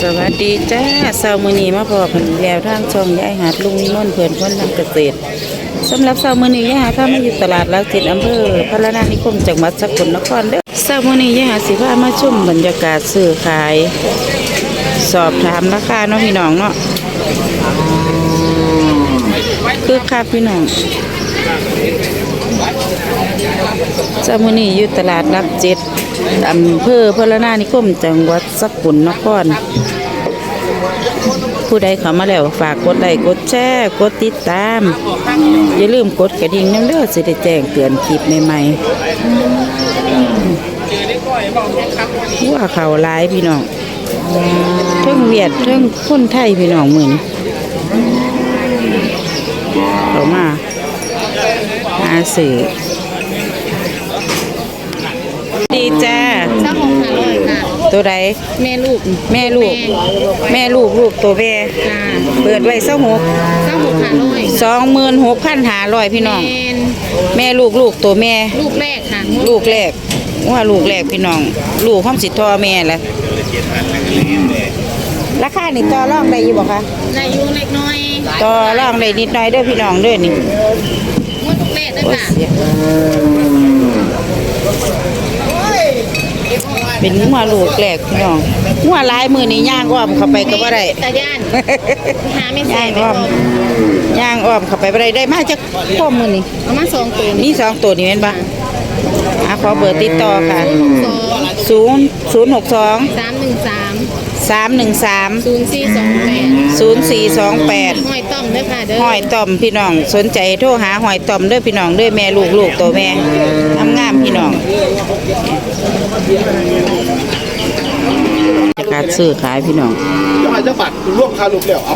สวัสดีจ้าเสาร์มื้อนี้มาพอกันแล้วทางช่องยายหาดลุงนิมนต์เพิ่นคนทำเกษตรสำหรับเสาร์มื้อนี้ยายหาถ้ามาอยู่ตลาดลักจิตอำเภอพระนานิคมจังหวัดสกลนครเด้อเสาร์มื้อนี้ยายหาสิพามาชมบรรยากาศซื้อขาย สอบถามราคาเนาะพี่น้องเนาะคือค่าพี่น้อง เสามือนี้อยู่ตลาดลักจิตอำเภอพระนานิคมจังหวัดสกลนคร ผู้ใดเข้ามาแล้วฝากกดไลค์กดแชร์กดติดตาม อย่าลืมกดกระดิ่งน้ำเด้อดสิได้แจ้งเตือนคลิปใหม่ๆว่าเขาหลายพี่น้องเทิงเวียดเทิงคนไทยพี่น้องมือนเขามา หาสื่อดีจ้าเจ้าของขาลอยค่ะ ตัวใดแม่ลูกแม่ลูก แม่ลูกลูกตัวแม่ค่ะเปิดไว้เศร้าหกเจ้าหกขาลอยสองหมื่นหกพันหาร้อยพี่น้อง แม่นแม่ลูกลูกตัวแม่ ลูกแรกค่ะลูกแรกว่าลูกแรกพี่น้อง ลูกความสิทอแม่แหละราคานี่ต่อรองได้อยู่บ่คะนายยุเล็กน้อย ต่อรองได้นิดหน่อยเด้อพี่น้องเด้อนี่งว ดลูกแรกด้วยโอ้ยค่ะเสียเป็นหัวลูกแรกพี่น้องหัวหลายมือนี่ย่างอ้อมเข้าไปก็บ่ได้ตาย่านหาไม่ใส่ย่างไม่อ้อมพอย่างอ้อมเข้าไปบ่ได้ได้มาจากพ่อมือนี่เอามาสองตัวนี่สองตัวนี่แม่นปะอะขอเบอร์ติดต่อค่ะสองศูนย์ศูนย์หก สองสามหนึ่งสามสามหนึ่งสามศูนย์สี่สองแปดศูนย์สี่สองแปดห้อยต้อมด้วยค่ะเด้อหอยต่อมพี่น้องสนใจโทรหาหอยต่อมเด้อพี่น้องเด้อแม่ลูกลูกตัวแม่ทำงามพี่น้องการซื้อขายพี่น้องจะมาจะบัตรร่วมคาลูกแล้วเอา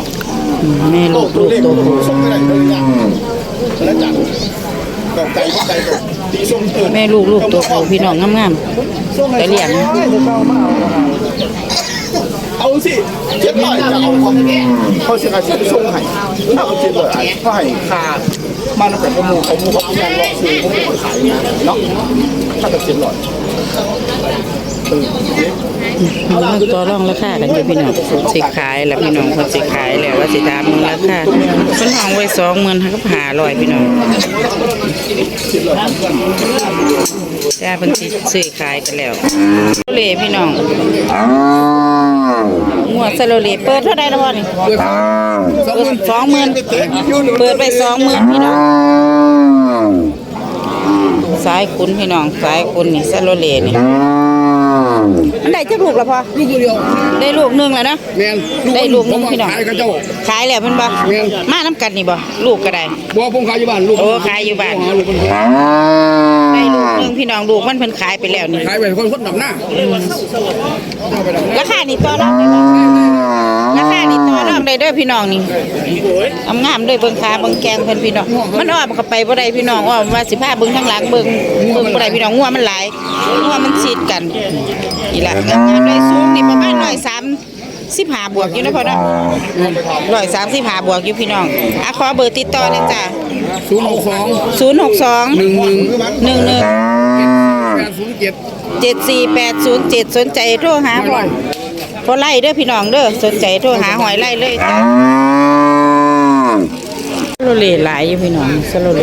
อืมแม่ลูกตัลูวกเลขตัวผู้ส่งไม่ได้เลยนะแล้วจัดแบบใจก็ใจก็ตีส่งเกินแม่ลูกลูกตัวผู้พี่น้องงามๆแต่เลี้ยง เอาสิเจ็ดร้อยจะเอาของเขาเสียการสิส่งให้ถ้าเอาเจ็ดร้อยอันเขาให้ค่ามันแต่ประมูลเขามูเขาเอาเงินเลาะซื้อเขาไม่ขายนะเนาะถ้าจะเจ็ดร้อยเออมันตัวรองราคากันอยู่พี่น้องสิขายแล้วพี่น้องคนสิขายแล้วว่าสิตามราคาคนห้องไว้สองหมื่นก็หาร้อยพี่น้องจ้าเพิ่นสิซื้อขายกันแล้วโซเลพี่น้อง งัวสโลเลเปิดเท่าใดแล้วบ่นี่สองหมื่นเปิดไปสองหมื่นพี่น้องสายคุณพี่น้องสายคุณนี่สโลเลนี่ มันได้จักลูกแล้วพอลูกเดียวได้ลูกหนึงแล้วนะแมนได้ลูกหนึงพี่น้องขายกับเจ้า ขายแล้วเพิ่นบ่แม่น มาน้ำกันนี่บ่ลูกก็ได้บัวผมขายอยู่บ้านลูกโอ้ขายอยู่บ้าน ลูกคนได้ลูกหนึงพี่น้องลูกมันเพิ่นขายไปแล้วนี่ขายไปคนคนดับหน้าเอาไปดับหน้าราคานี่ต่อรองได้บ่ราคานี่ต่อรองได้เด้อพี่น้องนี่งามๆเลยเบิ่งขาเบิ่งแกงเพิ่นพี่น้อง มันอ้อมเข้าไปบ่ได้พี่น้องอ้อมว่าสิพาเบิ่งข้างหลังเบิ่งเบิ่งบ่ได้พี่น้องงัวมันหลาย งัวมันซีดกันนี่ล่ะงามๆเลยสูงนี่ประมาณ103 15บวกอยู่นะพ่อเนาะ135บวกอยู่พี่น้องอะขอเบอร์ติดต่อหน่อยจ้ะศูนย์หกสองศูนย์หกสองหนึ่งหนึ่งหนึ่งหนึ่งแปดศูนย์เจ็ดเจ็ดสี่แปดศูนย์เจ็ดสนใจโทรหาพ่อพอไล่เด้อพี่น้องเด้อสนใจโทรหาหอยไล่เลยจ้ะส โลเลหลายอยู่พี่น้องสโลเล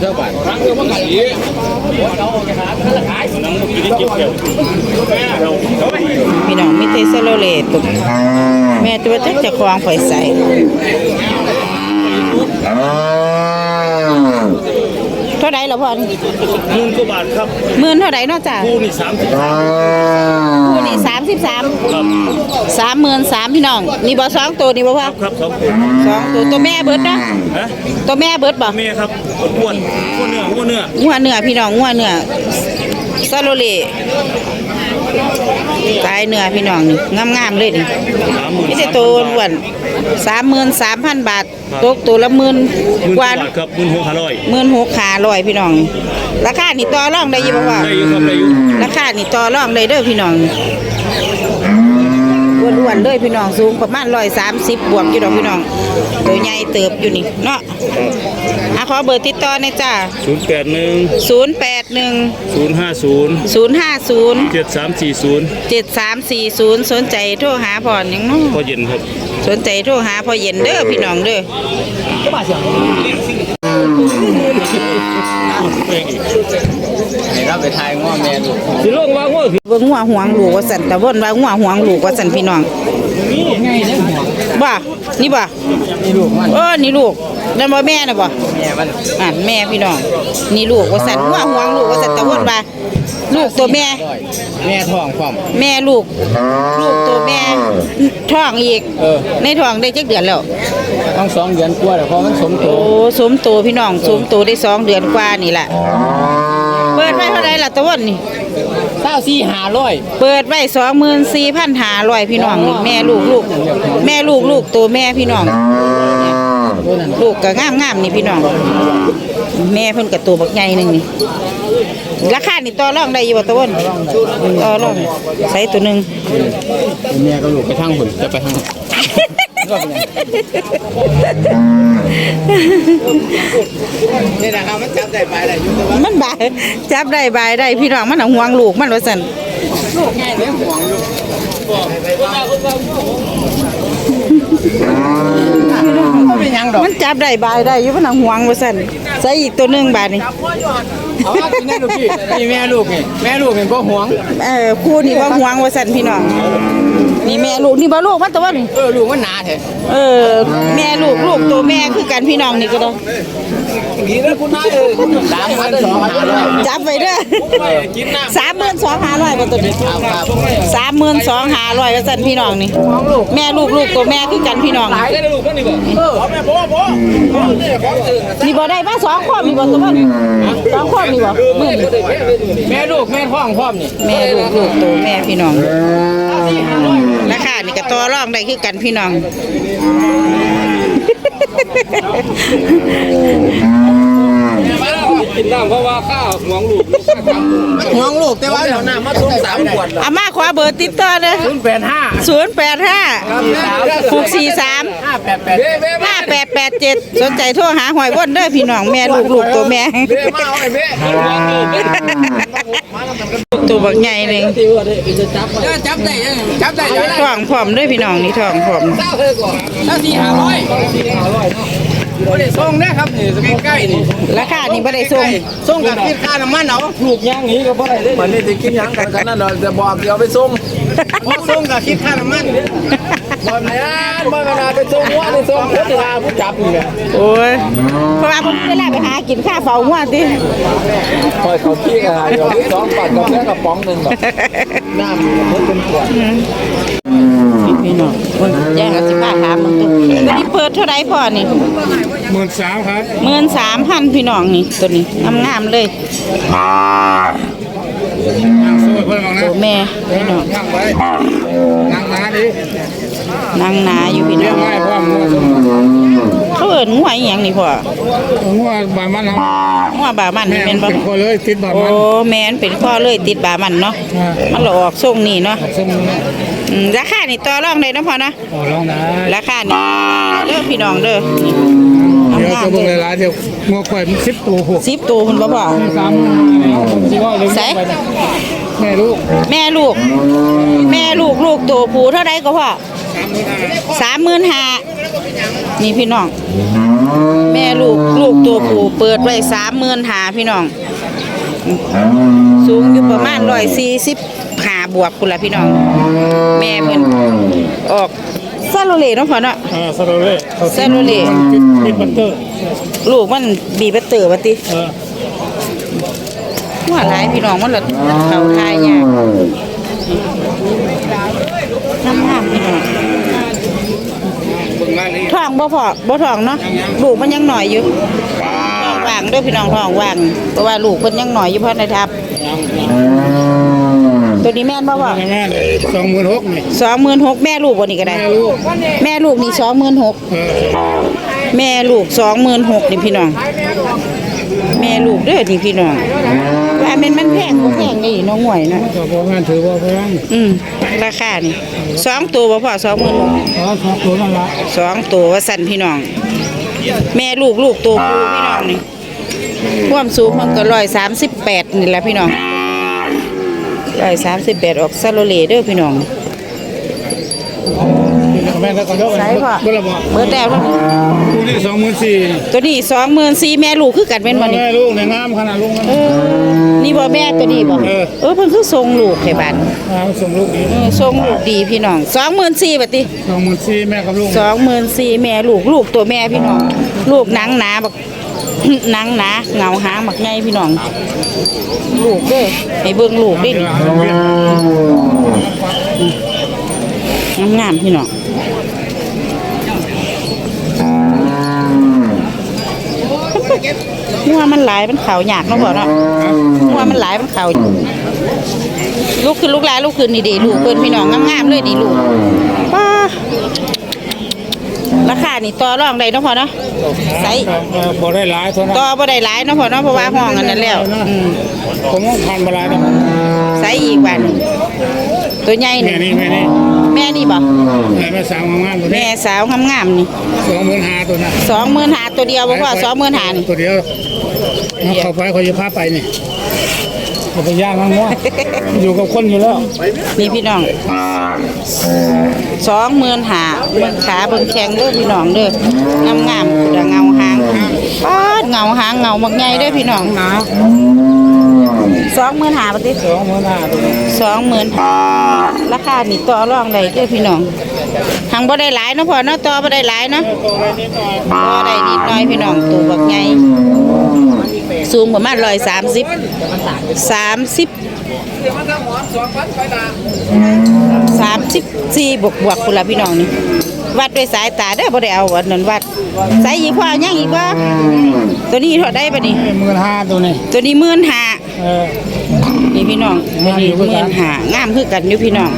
เท่าบาทครั้งเดียวมันขายพี่น้องมีแต่สโลเลตุกแม่ตัวจักจะคลองข่อยใส่เท่าไรล่ะพ่อนี่หมื่นกว่าบาทครับหมื่นเท่าไรเนาะจ้ะคู่นี่สามสิบคู่นี่สามสิบสามสามหมื่นสามพี่น้องนี่บ่สองตัวนี่บ่พ่อครับสองสองตัวตัวแม่เบิดนะฮะตัวแม่เบิดบ่เมียครับอ้วนอ้วนเนื้ออ้วนเนื้องัวเนื้อพี่น้องงัวเนื้อซาโลเลตายเนื้อพี่น้องนี่งามๆเลยนี่สามหมื่นไม่ใช่ตัวอ้วนสามหมื่นสามพันบาทตกตัวละหมื่นหมื่นกกว่าว่าบาทครับหมื่นหกพันร้อยหมื่นหกขาลอยพี่น้อง ราคานี่ต่อรองได้อยี่บ่ว่าได้อยู่ครับได้อยู่ราคานี่ต่อรองได้เด้อพี่น้อง อ้วนๆเลยพี่น้องสูงประมาณ130บวกอยู่ดอกพี่น้องตัวใหญ่เติบอยู่นี่เนาะอะขอเบอร์ติดต่อหน่อยจ้าศูนย์แปดหนึ่ง081ศูนย์ห้าศูนย์050เจ็ดสามสี่ศูนย์7340สนใจโทรหาพ่อหยังเนาะพอเย็นครับ สนใจโทรหาพ่อเย็นเด้อพี่น้องเด้อให้เรา ไปทายง้อแม่ลูกสิลงว่าว่าเบิ่งหัวหวงลูกว่าสั่นตะวนว่าหัวหวงลูกว่าสั่นพี่น้องบ่นี่บ่นี่ลูกมันเออนี่ลูกนั่นบ่แม่น่ะบ่แม่มันอ่านแม่พี่น้องนี่ลูกว่าสั่นหัวหวงลูกว่าสั่นตะวนว่าลูกตัวแม่ร้อยแม่ท้องพร้อมแม่ลูก ลูกตัวแม่ท้องอีกเออในท้องได้จักเดือนแล้วต้องสองเดือนกว่าแล้วเพราะมันสมโตโอ้สมโตพี่น้องสมโตได้สองเดือนกว่านี่แหละเปิดไว้เท่าไหร่ล่ะตะวันนี่เก้าสี่หาร้อยเปิดไว้สองหมื่นสี่พันหาร้อยพี่น้องนี่แม่ลูกลูกแม่ลูกลูกตัวแม่พี่น้องเนี่ยลูกก็งามงามๆนี่พี่น้อง แม่เพิ่นกับตัวบักใหญ่หนึงนี่ราคานี่ต่อรองได้อยู่บ่ตะวันต่อรองใส่ตัวหนึงแม่ก็ลูกไปทางหุ่นจะไปทาง นี่นะครับมันจับได้ไปอะไรอยู่ตัวมันบายจับได้บายได้พี่น้องมันเอาห่วงลูกมันว่าซั่นลูกง่ายเลยห่วงอยู่เป็นยังดอกมันจับได้บายได้อยู่มันเอาห่วงว่าซั่นใส่อีกตัวหนึงบาดนี่เอาว่ากินได้ลูกพี่นี่แม่ลูกนี่แม่ลูกนี่ก็ห่วงเออคู่นี่ว่าห่วงว่าซั่นพี่น้อง นี่แม่ลูกนี่บ่ลูกมันตัวนี่เออลูกมันหนาแท้เออ แม่ลูกลูกตัวแม่คือกันพี่น้องนี่ก็ได้สามพันสองหาร้อยจับไว้เด้อสามหมื่นสองห้าร้อยว่าตัวนี้สามหมื่นสองห้าร้อยว่าซั่นพี่น้องนี่แม่ลูกลูกตัวแม่คือกันพี่น้องนี่บ่ได้มาสองข้อมีบ่ตัวนี้สองข้อมีบ่มื้อนี้แม่ลูกแม่ท้องพร้อมนี่แม่ลูกลูกตัวแม่พี่น้อง ราคานี่ก็ต่อรองได้คือกันพี่น้อง กินน้ำเพราะว่าข้าวหวงลูกห่วงลูกแต่ว่าเดี๋ยวน้ำมาส่งสามขวดอามาขอเบอร์ติดต่อเด้อศูนย์แปดห้าศูนย์แปดห้าหกสี่สาม ห้าแปดแปดห้าแปดแปดเจ็ดสนใจโทรหาหอยว่นเด้อพี่น้องแม่ลูกลูกตัวแม่มาเอาไอ้เบ้ตัวบักใหญ่หนึ่งจับได้ยังจับได้ยังท้องพร้อมเด้วยพี่น้องนี่ท้องพร้อมเจ้าเธอก่อนถ้าสี่ห้าร้อยไม่ได้ส่งนะครับนี่ใกล้ๆนี่ราคานี่บ่ได้ส่งส่งกับคิดค่าน้ำมันเอาลูกย่างนี้ก็บ่ได้เลยมันนี่จะกินยังกันกันนั่นเราจะบอกเดี๋ยวไปส่งพอส่งกับคิดค่าน้ำมัน บ่แม่นบ่กระดาษไปส่งว่าไปส่งเพิ่นว่าผู้จับนี่แหละโอ้ยเพราะว่าผมเวลาไปหากินข้าวเฝ้าหัวติคอยเขาขี้กันเดี๋ยวสองปัดกับแค่กระป๋องนึงแบบน้ำมันเป็นขวดพี่น้องคนแย่งกันสิบ้าถามมึงตัวตัวนี้เปิดเท่าไรพ่อนี่หมื่นสามครับหมื่นสามพันพี่น้องนี่ตัวนี้งามๆเลยสวยเพิ่มเอานะตัวแม่พี่น้องนั่งไว้นั่งมาดิ นางนาอยู่พี่น้องง่ายพ่อมเขาเอิ้นงัวอีหยังนี่พ่อผมว่าบานมันงัวบามันนี่แม่แม่นบ่เป็นคนเลยติดบานโอ้มันแม่นเป็นพ่อเลยติดบามันเนาะมันละออกส่งนี่เนาะซึ่งอืมราคานี่ต่อรองได้เนาะพ่อนะต่อรองได้ราคานี่เด้อพี่น้องเด้อเดี๋ยวจะเบิ่งหลายๆเดี๋ยวงอข่อยมันสิบตัวหกสิบตัวคุณบ่พ่อ สามสิว่าเลยใส่ แม่ลูกแม่ลูก แม่ลูกลูกตัวผู้เท่าไรก็พ่อ สามหมื่นห้านี่พี่น้อง แม่ลูกลูกตัวผู้เปิดไว้สามหมื่นห้าพี่น้อง สูงอยู่ประมาณร้อยสี่สิบห้าบวกคุณละพี่น้อง แม่เพิ่นออกซาโลเลเนาะพ่อเนาะอ่าสโลเล่ซาโลเลติดบัตเตอร์ลูกมันบีบเตอร์บัดติเออว่าหลายพี่น้องมันละเข้าทายยาก น้ำน้ำพี่น้องท้องบ่พอบ่ท้องเนาะลูกมันยังหน่อยอยู่ท้องว่างเด้วยพี่น้องท้องว่างเพราะว่าลูกเพิ่นยังหน่อยอยู่เพราะในทับ ตัวนี้แม่นบ่พ่อแม่สองหมื่นหกนี่สองหมื่นหกแม่ลูกบ่นี่ก็ได้ แม่ลูกแม่ลูกนี่สองหมื่นหกเออแม่ลูกสองหมื่นหกนี่พี่น้อง แม่ลูกเด้อนี่พี่น้องว่าแม่นมันแพงบ่แพงนี่น้องหวยนะก็บอกงานถือว่าแพงอืมราคานี่สองตัวบ่พอสองหมื่นอ๋อสองตัวนั่นละสองตัวว่าสั่นพี่น้อง แม่ลูกลูกตัวผู้พี่น้องนี่ความสูงมันก็ร้อยสามสิบแปดนี่แหละพี่น้องร้อยสามสิบแปดออกซาโลเลเด้อพี่น้อง แม่ก็ก็เยอะใช่พ่อเมื่อไรบอกเบิดแล้วเนาะคู่นี่สองหมื่นสี่ตัวนี้สองหมื่นสี่แม่ลูกคือกันเป็นวันนี้แม่ลูกในงามขนาดลูกมัน เออนี่บ่แม่ตัวนี้บ่เออ เออเพิ่นคือทรงลูกไข่บ้านงามส่งลูกนี้เออทรงลูกดีพี่น้องสองหมื่นสี่บัดติสองหมื่นสี่แม่กับลูกสองหมื่นสี่แม่ลูกลูกตัวแม่พี่น้อง ลูกหนังหนาบัก หนังหนาเงาหางบักใหญ่พี่น้อง ลูกเด้อให้เบิ่งลูกดิงามๆพี่น้องงัวมัน หลายมันเขายากเนาะบ่เนาะงัวมันหลายมันเขาลูกคือลูกหลายลูกคือนี่เดีลูกเพิ่นพี่น้องงามๆเลยดีลูกป้าราคานี่ต่อรองได้เนาะพ่อเนาะใส่พอได้หลายเท่านั้นต่อบ่ได้หลายเนาะพ่อเนาะเพราะว่าห้องอันนั้นแล้วอืมผมต้องพันมาหลายนะใส่อีกวันตัวใหญ่แม่นี่นี่แม่นี่แม่นี่บ่แม่แม่สาวงามๆตัวนี้แม่สาวงามๆนี่สองหมื่นห้าตัวนะสองหมื่นหาตัวเดียวบ่พ่อสองหมื่นหานี่ตัวเดียว เอาเข้าไปเขาจะพาไปนี่เขาไปย่างมั้งว่าอยู่กับคนอยู่แล้วนี่พี่น้องสองหมื่นหาเบิ่งขาเบิ่งแข้งเด้อพี่น้องเด้องามๆกุดเงาหางปาดเงาหางเงามักใหญ่เด้อพี่น้องสองหมื่นหาปฏิสองหมื่นห้าตัวนี้สองหมื่นราคานี่ต่อรองได้เด้อพี่น้องทางบ่ได้หลายเนาะพ่อเนาะต่อบ่ได้หลายเนาะตัวอะไรนิดหน่อยบ่ได้นิดหน่อยพี่น้องตัวบักใหญ่ สูงประมาณ130 30 34บวกบวกพุ่นล่ะพี่น้องนี่วัดด้วยสายตาเด้อบ่ได้เอาอันนั้นวัดใส่อีกพ่อยังอีกบ่ตัวนี้เท่าได้บัดนี้หมื่นห้าตัวนี้ตัวนี้หมื่นห้าเออนี่พี่น้องตัวนี้หมื่นห้างามคือกันอยู่พี่น้อง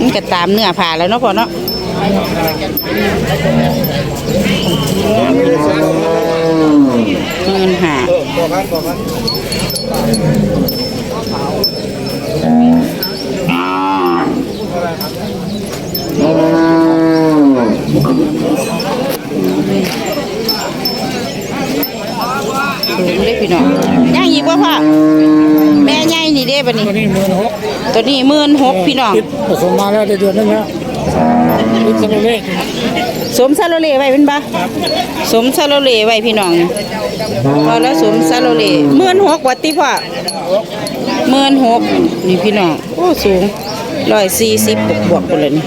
มันก็ตามเนื้อผ้าแล้วเนาะพ่อเนาะ หมื่นห้าสูงเด้พี่น้องย่างอีกบ่พ่อแม่ใหญ่นี่เด้บัดนี้ ตัวนี้หมื่นหกตัวนี้หมื่นหกพี่น้องคิดผสมมาแล้วได้เดือนนึงแล้วคิดสนุกเลย สมซาโลเลไว้เป็นบ่สมซาโลเลไว้พี่น้องพอแล้วสมซาโลเลหมื่นหกวัดติพ่อหมื่นหกนี่พี่น้องโอ้สูงร้อยสี่สิบบวกบวกๆพุ่นเลยนี่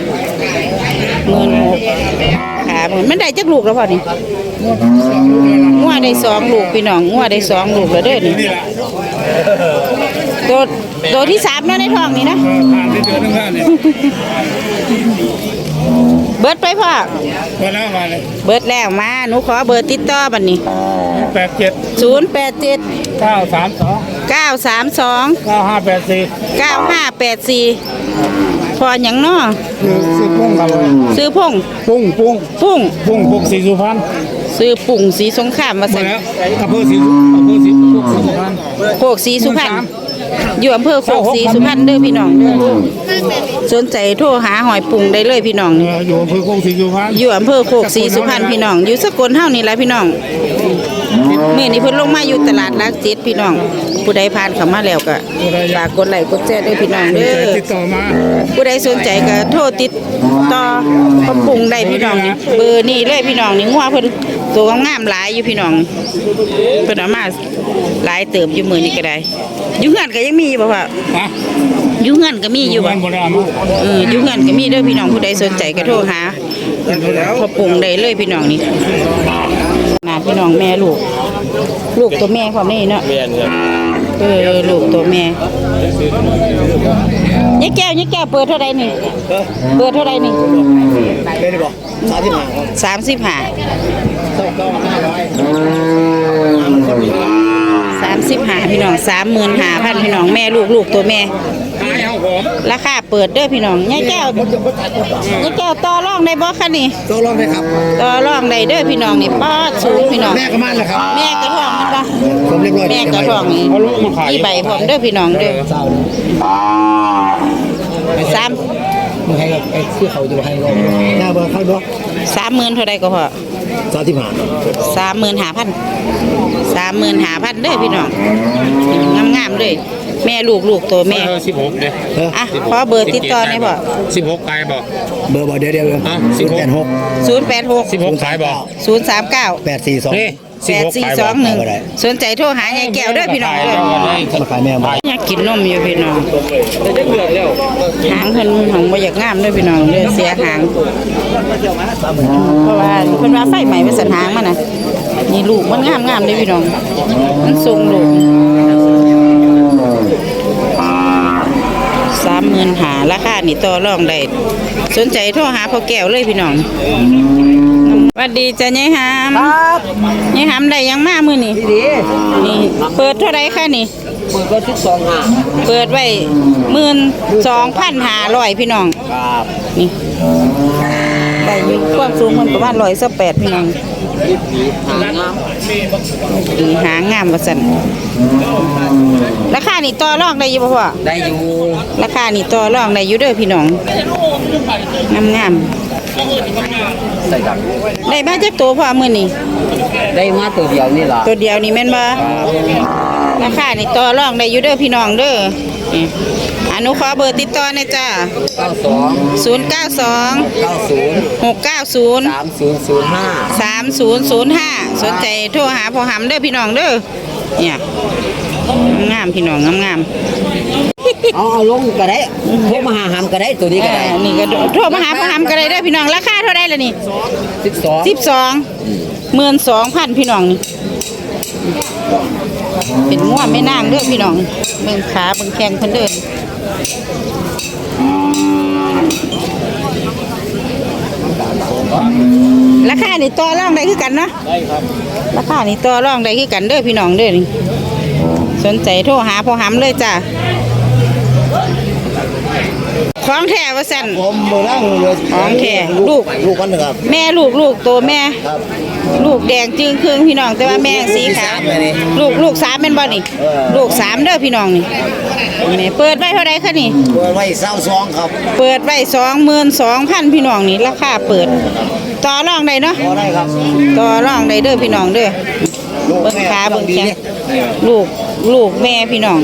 หมื่นหกขาเหมือนมันได้จักลูกแล้วพ่อนี่งัวได้สองลูกพี่น้องงัวได้สองลูกแล้วเด้อนี่นี่แหละตัวตัวที่สามเนาะในท้องนี่นะ เออผ่านได้เดือนนึงแล้วเนี่ยเบิดไปพ่อมาแล้วมาเลยเบิดแล้วมา หนูขอเบอร์ติดต่อบัดนี้แปดเจ็ดศูนย์แปดเจ็ดเก้าสามสองเก้าสามสองเก้าห้าแปดสี่เก้าห้าแปดสี่พออย่างน้อคือซื้อปุ้งครับซื้อพงปุ้งปุ้งปุ้งปุ้งปุ้งสีสุพรรณซื้อปุ่งสีสงครามมามาใส่แล้วอำเภอสีอำเภอสีปุ้งสีสุพรรณโคกสีสุพรรณ อยู่อำเภอโคกสีสุพรรณเด้อพี่น้องเด้อสนใจโทรหาหอยปุ่งได้เลยพี่น้องเอออยู่อำเภอโคกสีสุพรรณอยู่อำเภอโคกศรีสุพรรณพี่น้อง อยู่สกลเฮานี่แหละพี่น้อง มื้อนี้เพิ่นลงมาอยู่ตลาดรักจิตพี่น้อง ผู้ใดผ่านเข้ามาแล้วก็ฝากกดไลค์กดแชร์ด้วยพี่น้องเด้อติดต่อมาผู้ใดสนใจก็โทรติดต่อปรับปรุงได้พี่น้องนี่เบอร์นี่เลยพี่น้องนี่งัวเพิ่นตัวงามๆหลายอยู่พี่น้องเพิ่นเอามาหลายเติบอยู่มื้อนี้ก็ได้อยู่เฮือนก็ยังมีอยู่บ่พ่อฮะอยู่เฮือนก็มีอยู่บ่บ้านโบราณมาเอออยู่เฮือนก็มีเด้อพี่น้องผู้ใดสนใจก็โทรหาพอปรุงได้เลยพี่น้องนี่นาพี่น้องแม่ลูก ลูกตัวแม่ความนี่เนาะเออลูกตัวแม่ยี่แก้วยี่แก้วเปิดเท่าไรนี่เปิดเท่าไรนี่ไม่ได้บอกสามสิบห้าสามสิบห้าสามสิบห้าพี่น้องสามหมื่นห้าพันพี่น้องแม่ลูกลูกตัวแม่ขายเอาผม ราคาเปิดเด้อพี่น้องยี่แก้วยี่แก้วต่อรองได้บ่คะนี่โตลองได้ครับต่อรองได้เด้อพี่น้องนี่ป้าดสูงพี่น้อง แม่ก็มันแหละครับแม่กระทองมันปะผมเรียบร้อยแม่กระทองนี่เอาลูกมาขายมีใบพร้อมเด้อพี่น้องเด้อสามมึงให้ไอ้ที่เขาอยู่ให้เราหน้าบ้านเขาเนาะสามหมื่นเท่าใดก็พอ สามที่ผ่านสามหมื่นห้าพันสามหมื่นห้าพันเด้อพี่น้องงามงามๆเลยแม่ลูกลูกตัวแม่เออสิบหกเนี่ยอะขอเบอร์ติดต่อหน่อยพ่อสิบหกขายบอกเบอร์บอกเดี๋ยวเดี๋ยวอะศูนย์แปดหกศูนย์แปดหกสิบหกขายบอกศูนย์สามเก้าแปดสี่สองนี่สิบ แปดหกสี่ขายสบออกงหนึ่งสนใจโทรหายายแก้วเด้อพี่น้องเด้อมาขายแม่มาอยากกินนมอยู่พี่น้องหางเพิ่นของบ่อยากงามเด้อพี่น้องเด้อเสียหางเพราะว่าเพิ่นว่าไฟใหม่ไปสันหางมันน่ะนี่ลูกมันงามงามเด้อพี่น้อง มันทรงลูกสามหมื่นหาราคานี่ต่อรองได้สนใจโทรหาพ่อแก้วเลยพี่น้องส วัสดีจ้ะยายหามครับยายหามได้ยังมามื้อนี้ดีนี่เปิดเท่าไรคะนี่ เปิดก็สิบสองห้าเปิดไว้หมื่นสองพันห้าร้อยพี่น้องครับนี่ได้อยู่ความสูงมันประมาณร้อยสักแปดพี่น้องหางน้ดีหางงามว่าซั่นราคานี่ต่อรองได้อยู่บ่พ่อำได้อยู่ราคานี่ต่อรองได้อยู่เด้อพี่น้องงามงามใส่กันๆ ได้มาจากตัวพ่อมื้อนี้ได้มาตัวเดียวนี่ล่ะตัวเดียวนี่แม่นบ่ราคานี่ต่อรองได้อยู่เด้อพี่น้องเด้อนี่อนุขอเบอร์ติดต่อหน่อยจ้าเก้าสอง092เก้าศูนย์690สามศูนย์ศูนย์ห้า3005 สนใจโทรหาพ่อหำเด้อพี่น้องเด้อเนี่ยงามพี่น้องงาม เอาเอาลงก็ได้พวกมาหาหามก็ได้ตัวนี้ๆก็เอได้อนี่ก็โทรมาหาพ่อหำก็ได้เด้อพี่น้องราคาเท่าไดล่ะนี่สิบสอง12หมื่นสองพันพี่น้องนี่เป็นง่วไม่นางเด้อพี่น้องเบิ่งขาเบิ่งแข้งเพิ่นเด้อราคานี่ต่อรองได้คือกันเนาะได้ครับราคานี่ต่อรองได้คือกันเด้อพี่น้องเด้อนี่สนใจโทรหาพ่อหำเลยจ้ะ ของแท้ว่าสั่นผมเบอร์นั่งเลยของแท้ลูกลูกกันหนึ่งครับ แม่ลูกลูกโตแม่ ครับลูกแดงจึงครึ่งพี่น้องแต่ว่าแม่สีขาวลูกที่สามเลยนี่ลูกลูกสามเป็นบ่นี่เออลูกสามเด้อพี่น้องนี่แม่เปิดไว้เท่าไรคะนี่เบอร์ไว้เศร้าซองครับ เปิดไว้สองหมื่นสองพันพี่น้องนี่ราคาเปิด ต่อรองได้เนาะพอได้ครับต่อรองได้เด้อพี่น้องเด้อลูกเบิ่งแม่ขาเบิ่งดีแข้งเนี่ยลูกลูกแม่พี่น้อง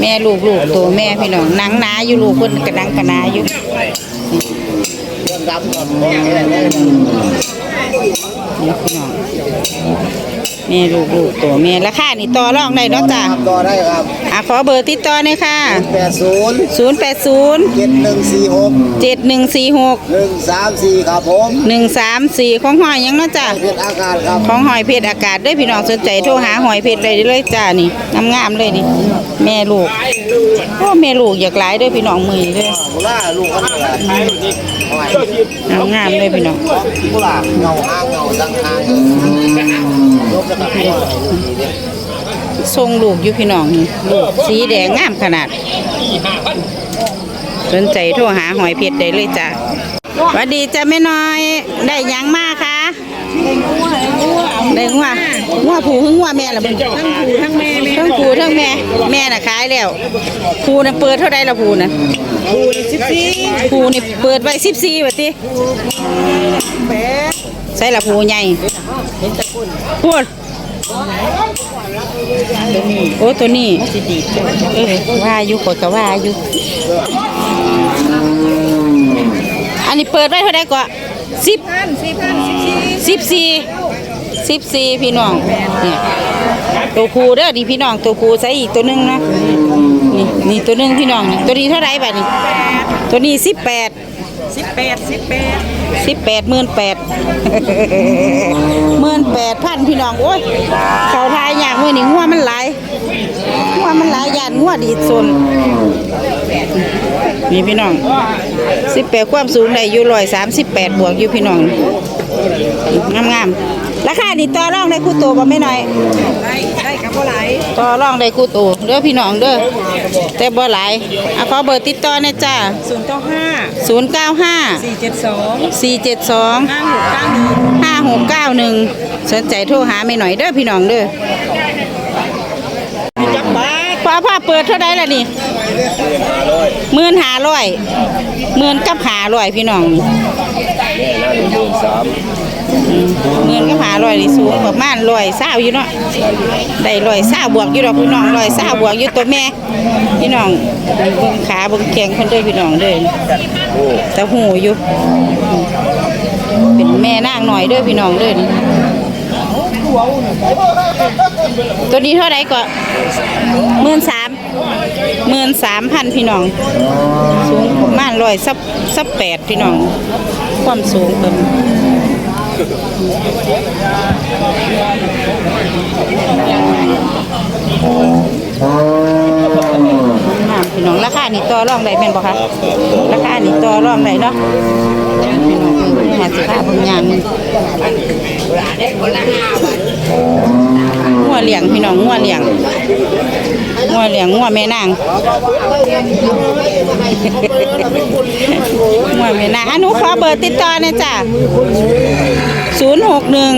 แม่ลูกลูกตัวแม่พี่น้องหนังหนาอยู่ลูกเพิ่นกระนังกระนาอยู่เรื่องดำก่อนโอเคได้เลยนี่พี่น้อง แม่ลูกลูกตัวแม่ราคานี่ต่อรองได้เนาะจ้ะต่อได้ครับอะขอเบอร์ติดต่อหน่อยค่ะแปดศูนย์080เจ็ดหนึ่งสี่หก7146หนึ่งสามสี่ครับผม134ของหอยหยังเนาะจ้ะเพชรอากาศครับของหอยเพชรอากาศเด้วยพี่น้องสนใจโทรหาหอยเพชรเลยเลยจ้านี่งามๆเลยนี่แม่ลูกโอ้แม่ลูกอยากหลายเด้วยพี่น้องมือนี้เลยกุล่าลูกกันเลยงามๆเลยพี่น้องกุล่าเงาห้างเงาสังหางลบจะกับพ่อ ทรงลูกอยู่พี่น้องนี่ลูกสีแดงงามขนาด สนใจโทรหาหอยเพชรได้เลยจ้าสวัสดีจ้าแม่น้อย ได้หยังมาคะได้งัวงัวผูหึงงัวแม่ละเบิ่งทั้งผูทั้งแม่ทั้งผูทั้งแม่ แม่น่ะขายแล้วผูน่ะเปิดเท่าใดละผูน่ะผูนี่14ผูนี่เปิดไว้14ว่าติใส่ละผูใหญ่ พูดโอ้ตัวนี้เออว่าอยู่กดก็ว่าอยู่อันนี้เปิดไว้เท่าไดก็สิบสิบสี่สิบสี่พี่น้องเนี่ยตัวครูเด้อนี่พี่น้องตัวครูใส่อีกตัวหนึงนะนี่นี่ตัวหนึงพี่น้องนี่ตัวนี้เท่าไรบัดนี้ตัวนี้สิบแปด สิบแปดสิบแปดสิบแปดหมื่นแปดหมื่นแปดพันพี่น้องโอ้ยเขาทายอย่างมื่อนี่หัวมันไหลหัวมันไหลยานหัวดีดซนนี่พี่น้องสิบแปดความสูงได้อยู่ร้อยสามสิบแปดบวกอยู่พี่น้องงามงามๆ ราคานี่ต่อรองได้คู่โตบ่ไม่น้อยได้ได้กับบ่หลายต่อรองได้คู่โตเด้อพี่น้องเด้อแต่บ่หลายเอาขอเบอร์ติดต่อหนะจ้าศูนย์เก้าห้าศูนย์เก้าห้าสี่เจ็ดสองสี่เจ็ดสองห้าหกเก้าหนึ่งห้าหกเก้าหนึ่งสนใจโทรหาไม่หน่อยเด้อพี่น้องเด้อจับบาทพ่อพ่อเปิดเท่าไดล่ะนี่หมื่นห้าร้อยหมื่นกับห้าร้อยพี่น้อง หมื่นกับห้าร้อยนี่สูงประมาณร้อยเศร้าอยู่เนาะได้ร้อยเศร้าบวกอยู่ดอกพี่น้องร้อยเศร้าบวกอยู่ตัวแม่พี่น้องบงขาบิ่งแขงเพิ่นเด้อพี่น้องเด้อแต่หูอยู่ เป็นแม่นางหน่อยเด้อพี่น้องเด้อนี่ตัวนี้เท่าไหร่ก็หมื่นสามหมื่นสามพันพี่น้อง สูงประมาณร้อยสับสับแปดพี่น้อง ความสูงเพิ่น งามพี่น้องราคานี่ต่อรองได้แม่นบ่คะราคานี่ต่อรองได้เนาะพี่น้องหาสิค่าบางอย่างนี่งั วเลี้ยงพี่น้องงัวเลี้ยงงัวเลี้ยงงัวแม่นางงัวแม่นางอนหนูขอเบอร์ติดต่อนะจ้ะศูนย์หกหนะ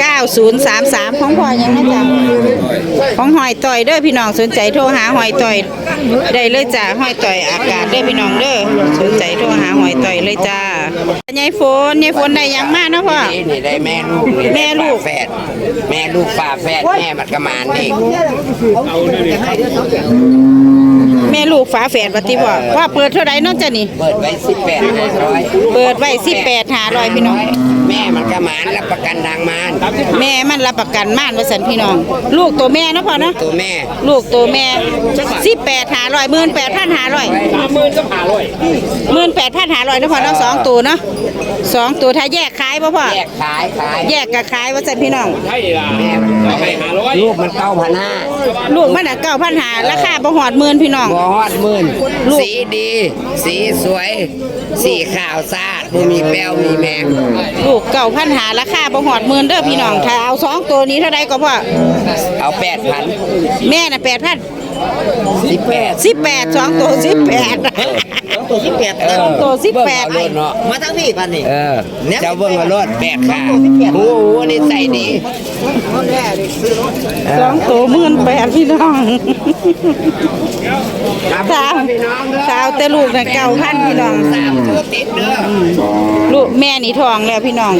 จ้ะ061 047 9033ของพ่อยังนะจ๊ะของหอยต่อยเด้อพี่น้องสนใจโทรหาหอยต่อยได้เลยจ้ะหอยต่อยอากาศเด้อพี่น้องเด้อสนใจโทรหาหอยต่อยเลยจ้า ยายฝนยายฝนได้หยังมาเนาะพ่อ นี่นี่ได้แม่ลูกนี่แม่ลูกฝาแฝดแม่ลูกฝาแฝดแม่มันก็มานเอง แม่ลูกฝาแฝดปฏิบ่ว่าเปิดเท่าไรเนาะจ้ะนี่ เปิดไว้สิบแปดห้าร้อยเปิดไว้18หาร้อยพี่น้อง แม่มันก็มานรับประกันทางมานแม่มันรับประกันม่านว่าสันพี่น้อง ลูกตัวแม่เนาะพ่อเนาะตัวแม่ลูกตัวแม่สิบแปดหาร้อยหมื่นแปดพันหาร้อยหมื่นก็หาร้อยหมื่นแปดพันหาร้อยนะพ่อเนาะสองตัวเนาะสองตัวถ้าแยกขายป่ะพ่อแยกขายขายแยกก็ขายว่าสันพี่น้องแม่มันก็ให้ลูกมันเก้าพันห้าลูกมันอะเก้าพันหาราคาบ่หอดหมื่นพี่น้อง บอฮอดหมื่นลูกสีดี สีสวย สีขาวสะอาดบ่มีแป้วมีแมงลูกเก้าพันหาราคาบ่หอดหมื่นเด้อพี่น้อง ถ้าเอาสองตัวนี้เท่าไรก็พ่อเอาแปดพันแม่น่ะแปดพันสิบแปดสิบแปดสองตัวสิบแปด ตัวสิบแปดสองตัวสิบแปดเบิ่งเอารถเนาะ มาทั้งพี่พันนี่เออเจ้าเบิ่งเอารถแปดค่ะโอ้โหนี่ใส่ดีสองตัวหมื่นแปดพี่น้องสาวสาวแต่ลูกน่ะเก้าพันพี่น้องสามตัวติดเด้อลูกแม่นี่ทองแล้วพี่น้อง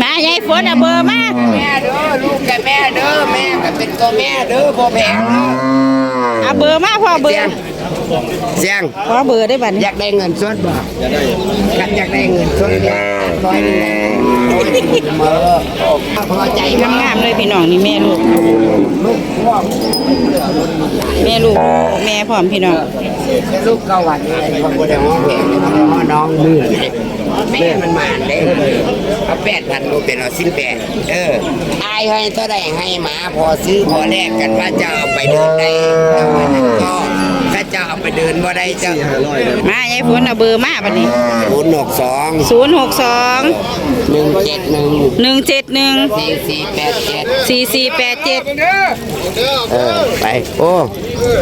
มายายฝนเอาเบอร์มาแม่เด้อลูกกับแม่เด้อแม่ก็เป็นตัวแม่เด้อบ่แพงเด้อ เอาเบอร์มาพ่อเบอเสียงร์เสียงขอเบอร์ได้บัดอนี้ยากได้เงินสดบ่กันอยากได้เงินสดเนี่ยร้อยหนึง งเออพอใจงามๆเลยพี่น้องนี่แม่ลูก แม่ลูกแม่พร้อมพี่น้องลูกเก้าวันเลยคนบ่ได้ห้องแพงเลยบ่ได้ห้องน้องมือเลยแม่มันมาเด้เอาแปดพันลูกเป็นเอาสิบแปดเอออายให้เท่าใดให้หมาพอซื้อพอแลกกันว่าจะเอาไปเดินได้ถ้วมันก็ ถ้าจะเอาไปเดินบ่ได้จะมายายฝนเอาเบอร์มาบัดนี้ ศูนย์หกสองศูนย์หกสองหนึ่งเจ็ดหนึ่งหนึ่งเจ็ดหนึ่งสี่สี่แปดเจ็ดสี่สี่แปดเจ็ดเออไปโอ้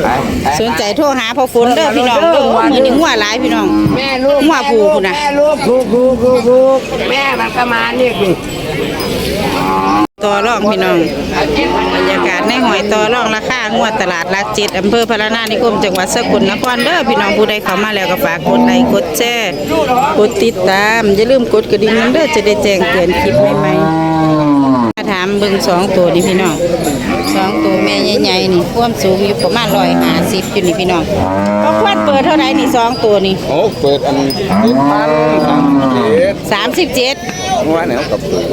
ไปไปสนใจโทรหาพ่อฝนเด้อพี่น้องเด้อมือนี้หัวหลายพี่น้อง แม่ลูกหัวผูพุ่นน่ะแม่ลูกลูกลูกลูกลูกแม่มันก็มานี่ดิ ต่อรองพี่น้องบรรยากาศในหอยต่อรองราคางวดตลาดหลักเจ็ดอำเภอพระนานิคมจังหวัดสกลนครเด้อพี่น้องผู้ใดเข้ามาแล้วก็ฝากกดไลค์กดแชร์กดติดตามอย่าลืมกดกระดิ่งนำเด้อจะได้แจ้งเตือนคลิปใหม่ๆมาถามเบิ่งสองตัวนี่พี่น้องสองตัวแม่ใหญ่ๆนี่ความสูงอยู่ประมาณร้อยห้าสิบอยู่นี่พี่น้องก็ควรเปิดเท่าไหร่นี่สองตัวนี่โอ้เปิดอันติดพันสามสิบเจ็ดสามสิบเจ็ด ว่าแนวกับเปิด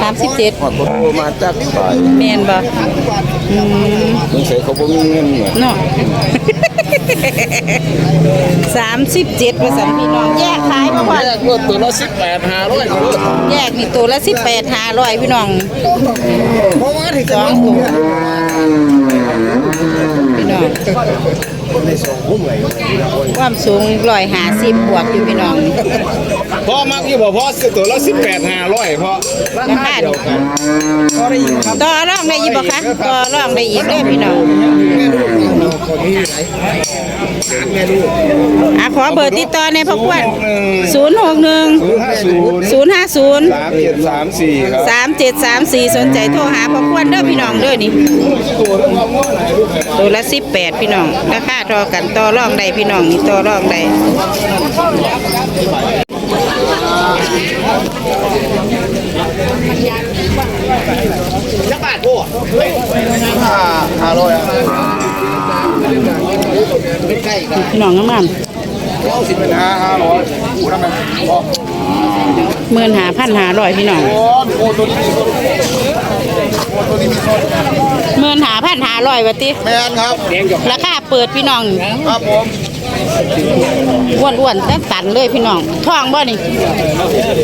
สามสิบเจ็ดหอดคนโทรมาจากสายแม่นบ่อืมสงสัยเขาบ่มีเงินเนี่ยเนาะสามสิบเจ็ดประสันพี่น้องแยกขายมาพอแรกรถตัวละสิบแปดห้าร้อยรถแยกนี่ตัวละสิบแปดห้าร้อยพี่น้องเพราะว่าที่ สจะองตัวพี่น้องความสูงร้อยห้าสิบบวกอยู่พี่น้องพอมากอยู่บ่พอซื้อตัวละสิบแปดห้าร้อยเพราะราคานี่ต่อรองได้อีกบ่คะต่อรองได้อีกเด้อพี่น้อง อะขอเบอร์ติดต่อในอยพ่อควร061ศูนย์ห้าศูนย์050สามเจ็ดสามสี่ครับสามเจ็ดสามสี่สนใจโทรหาพ่อควรเด้อพี่น้องเด้อนี่ตัวละสิบแปดพี่น้องราคาทอกันต่อรองได้พี่น้องนี่ต่อรองได้ห้าห้าร้อยอะ พี่น้องงามสิบเป็นห้าห้าร้อยอู้ทำไมบอกๆหมื่นหาพันหาร้อยพี่น้องโอ้โอ้ตัวนี้มีโซนโอ้ตัวนี้มีโซนหมื่นหาพันหาร้อยวะติแมนครับราคาเปิดพี่น้องครับผมอ้วนอ้วนตันตันๆเลยพี่น้องท้องบ่นี่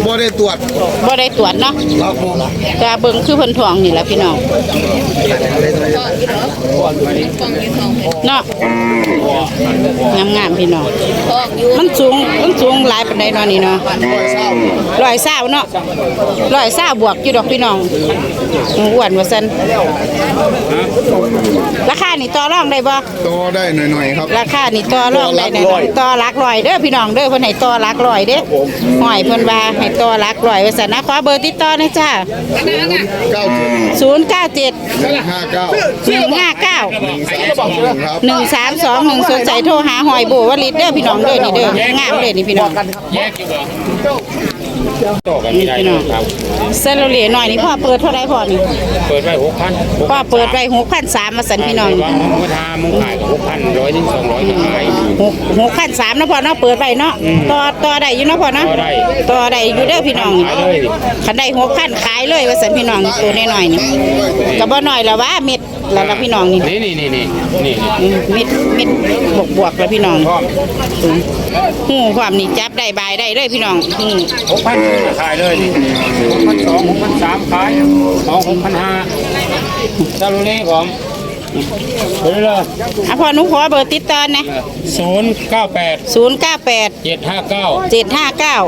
โบได้ตรวจบ่ได้ตรวจเนาะครับผมแต่เบิ่งคือเพิ่นท้องนี่แหละพี่น้องเนาะงามๆพี่น้องมันสูงมันสูงหลายปานใดเนาะนี่เนาะร้อยเศร้าร้อยเศร้าเนาะร้อยเศร้าบวกอยู่ดอกพี่น้องอ้วนว่าซั่นราคานี่ต่อรองได้บ่โตได้หน่อยๆครับ ราคานี่ต่อรองได้แน่นอนต่อหลักร้อยเด้อพี่น้องเด้อเพิ่นให้ต่อหลักร้อยเด้หอยเพิ่นว่าให้ต่อหลักร้อยว่าซั่นนะขอเบอร์ติดต่อหนะจ้าเก้าเจ็ด097หนึ่งห้าเก้า159ครับ1321สนใจโทรหาหอยโบวลิตเด้อพี่น้องเด้อนี่เด้องามเลยนี่พี่น้องนี่พี่น้องเซลลูเลหน่อยนี่พ่อเปิดเท่าไรพ่อนี่เปิดไว้หกพันพ่อเปิดไว้6,300มาสั่นพี่น้องวางมึงมาทามึงขายกับหกพันร้อยถึงสองร้อยก็ขายหกหกพันสามนะพ่อเนาะเปิดไว้เนาะต่อต่อได้อยู่เนาะพ่อเนาะต่อได้ต่อได้อยู่เด้อพี่น้องขายเลยคันได้หกพันขายเลยว่าสันพี่น้องตัวน้อยๆนี่ก็บ่น้อยแล้วว่าเม็ด แล้วล่ะพี่น้องนี่นี่นี่นี่นี่นี่อืมเม็ดเม็ดบวกบวกๆแล้วพี่น้องอืมหูความนี่จับได้บายได้เลยพี่น้องอืมหกพันขายเลยนี่หกพันสองหกพันสามขายสองหกพันห้าซาลูนี่ผมไปเลย อะพ่อหนูขอเบอร์ติดต่อนะศูนย์เก้าแปด098เจ็ดห้าเก้า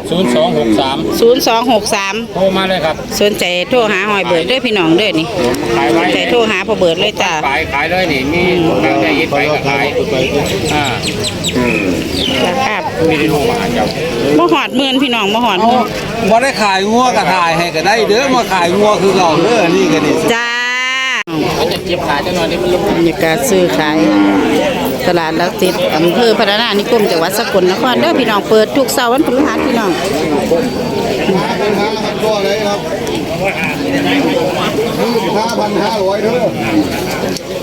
759ศูนย์สองหกสาม0263โทรมาเลยครับสนใจโทรหาหอยเบิร์ดเด้อพี่น้องเด้อนี่ขายสไว้นใจโทรหาพ่อเบิร์ดเลยจ้าขายขายเลยนี่มีขายได้ยินไปก็ขายอ่าราคามีที่โทรมาหาเจ้าบ่หอดหมื่นพี่น้องบ่หอดหมื่นบ่ได้ขายงัวก็ขายให้ก็ได้เด้อมาขายงัวคือเราเด้อนี่ก็นี่จ้าจะ เจ็บขาจังหน่อยนี่มันบรรยากาศซื้อขายตลาดลักติดอำเภอพัฒนานิคมจังหวัดสกลนครเด้อพี่น้องเปิดทุกเสาร์วันพฤหัสพี่น้องเป็นห้าพันตัวเลยครับห้าพันห้าร้อยเด้อ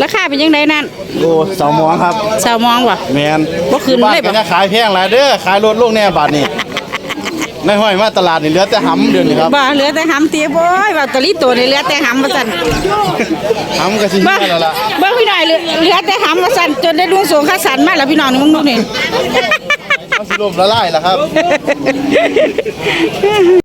ราคาเป็นยังไงนั่นโอ้สาวมองครับสาวมองว่ะแมนบ่ขึ้นเลยบ่บ้ขายแพงหลายเด้อขายรถลูกแน่บาทนี่ ในห้อยมาตลาดนี่เหลือแต่หำเดือนนี้ครับบ่เหลือแต่หำเตียบ่อยว่าตะลิตัวนี่เหลือแต่หำว่าซั่นหำก็สิบ่เฮียแล้วล่ะบ่พี่น้อยเหลือเหลือแต่หำว่าซั่นจนได้ดวงสงข้าสันมาแล้วพี่น้องนี่มึงดูนี่มันสิล่มละลายแล้วครับ